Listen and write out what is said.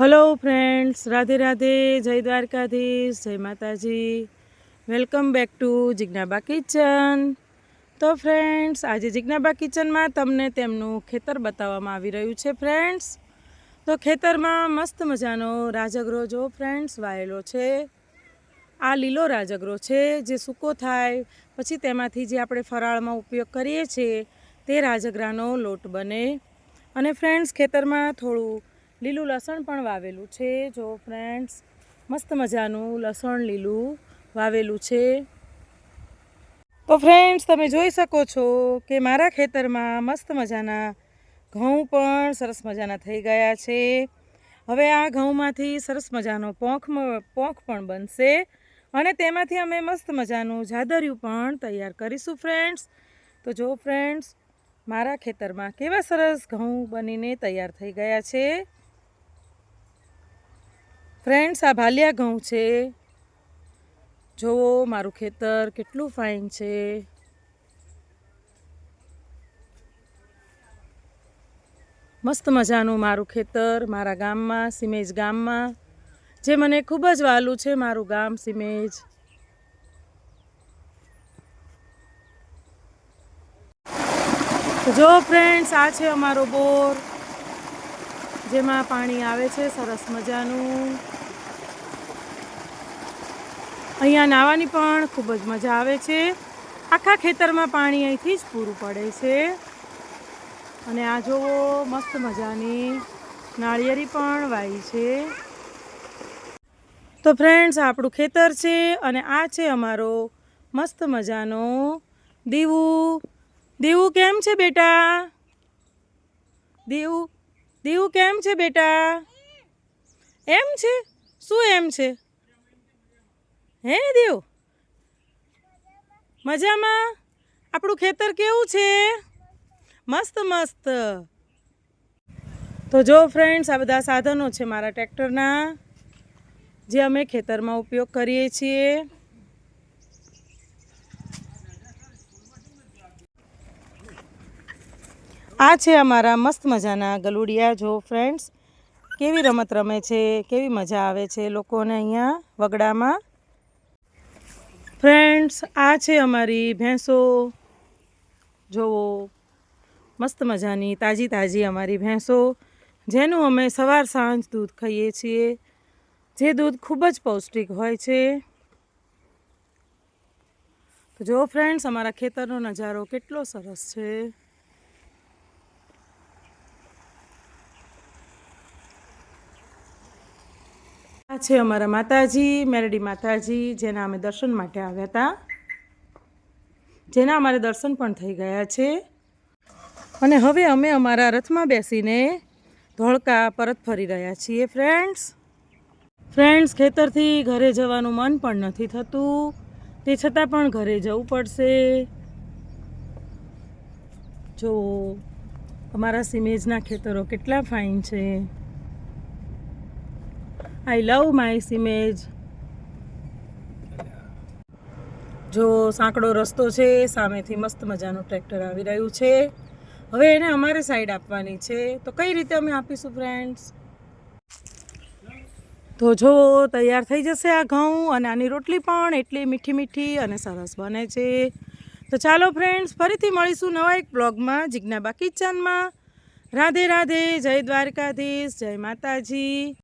Hello friends Radhe Radhe જય દ્વારકાધીશ જય માતાજી welcome back to Jignaba kitchen તો ફ્રેન્ડ્સ આજે જિજ્ઞાબા કિચનમાં તમને તેમનું ખેતર બતાવવામાં આવી રહ્યું છે ફ્રેન્ડ્સ તો ખેતરમાં મસ્ત મજાનો રાજગરો જો ફ્રેન્ડ્સ વાયેલો છે. આ લીલો રાજગરો છે, જે સૂકો થાય, પછી તેમાંથી જે આપણે ફરાળમાં ઉપયોગ કરીએ છીએ, તે રાજગરાનો લોટ બને. અને ફ્રેન્ડ્સ ખેતરમાં થોડું લીલું લસણ પણ વાવેલું છે. જો ફ્રેન્ડ્સ, મસ્ત મજાનું લસણ લીલું વાવેલું છે. તો ફ્રેન્ડ્સ, તમે જોઈ શકો છો કે મારા ખેતરમાં મસ્ત મજાના ઘઉં પણ સરસ મજાના થઈ ગયા છે. હવે આ ઘઉંમાંથી સરસ મજાનો પોંખ પોંખ પણ બનશે અને તેમાંથી અમે મસ્ત મજાનું જાદરિયું પણ તૈયાર કરીશું ફ્રેન્ડ્સ. તો જો ફ્રેન્ડ્સ, મારા ખેતરમાં કેવા સરસ ઘઉં બનીને તૈયાર થઈ ગયા છે. ફ્રેન્ડ્સ, આ ભાલિયા ઘઉં છે. જુઓ મારું ખેતર કેટલું ફાઇન છે. મસ્ત મજાનું મારું ખેતર મારા ગામમાં, સિમેજ ગામમાં, જે મને ખૂબ જ વાલું છે મારું ગામ સિમેજ. જો ફ્રેન્ડ્સ, આ છે અમારો બોર. જેમાં પાણી આવે છે, સરસ મજાનું. અહીંયા નાહવાની પણ ખૂબ જ મજા આવે છે. આખા ખેતરમાં પાણી અહીંથી જ પૂરું પડે છે. અને આ જોવો, મસ્ત મજાની નાળિયેરી પણ વાઈ છે. તો ફ્રેન્ડ્સ, આપણું ખેતર છે અને આ છે અમારો મસ્ત મજાનો દીવું. દીવું કેમ છે બેટા? દીવું? દીવું કેમ છે બેટા? એમ છે? શું એમ છે? હે દીવ? મજામાં? આપણું ખેતર કેવું છે? મસ્ત મસ્ત. તો જો ફ્રેન્ડ્સ આ બધા સાધનો છે મારા ટ્રેક્ટરના જે અમે ખેતરમાં ઉપયોગ કરીએ છીએ. આ છે અમારા મસ્ત મજાના ગલુડિયા. જો ફ્રેન્ડ્સ કેવી રમત રમે છે, કેવી મજા આવે છે લોકોને અહીંયા વગડામાં? ફ્રેન્ડ્સ આ છે અમારી ભેંસો. જોવો, મસ્ત મજાની, તાજી તાજી અમારી ભેંસો, જેનું અમે સવાર સાંજ દૂધ ખાઈએ છીએ. જે દૂધ ખૂબ જ પૌષ્ટિક હોય છે. તો જો ફ્રેન્ડ્સ અમારા ખેતરનો નજારો કેટલો સરસ છે. છે અમારા માતાજી, મેરડી માતાજી, જેના અમે દર્શન માટે આવ્યા હતા. જેના અમારે દર્શન પણ થઈ ગયા છે. અને હવે અમે અમારા રથમાં બેસીને ધોળકા પરત ફરી રહ્યા છીએ ફ્રેન્ડ્સ ફ્રેન્ડ્સ ખેતરથી ઘરે જવાનું મન પણ નથી થતું. તે છતાં પણ ઘરે જવું પડશે. જો, અમારા સિમેજના ખેતરો કેટલા ફાઇન છે. આઈ લવ માય સિમેજ જો સાંકડો રસ્તો છે, સામેથી મસ્ત મજાનું ટ્રેક્ટર આવી રહ્યું છે. હવે એને અમારે સાઈડ આપવાની છે. તો કઈ રીતે અમે આપીશું ફ્રેન્ડ્સ તો જો, તૈયાર થઈ જશે આ ઘઉં અને આની રોટલી પણ એટલી મીઠી મીઠી અને સરસ બને છે. તો ચાલો ફ્રેન્ડ્સ ફરીથી મળીશું નવા એક બ્લોગમાં જિજ્ઞાબા કિચનમાં. રાધે રાધે, જય દ્વારકાધીશ, જય માતાજી.